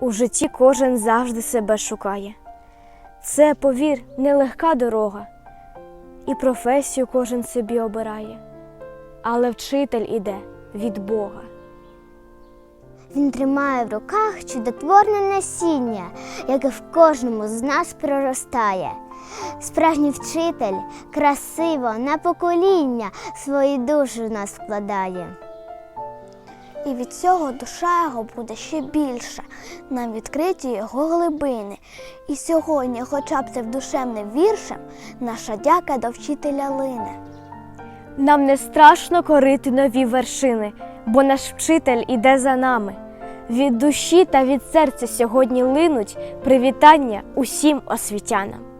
У житті кожен завжди себе шукає. Це, повір, нелегка дорога, і професію кожен собі обирає, але вчитель іде від Бога. Він тримає в руках чудотворне насіння, яке в кожному з нас проростає. Справжній вчитель красиво на покоління свої душі в нас вкладає. І від цього душа його буде ще більша, нам відкриті його глибини. І сьогодні, хоча б цим душевним віршем, наша дяка до вчителя лине. Нам не страшно корити нові вершини, бо наш вчитель іде за нами. Від душі та від серця сьогодні линуть привітання усім освітянам.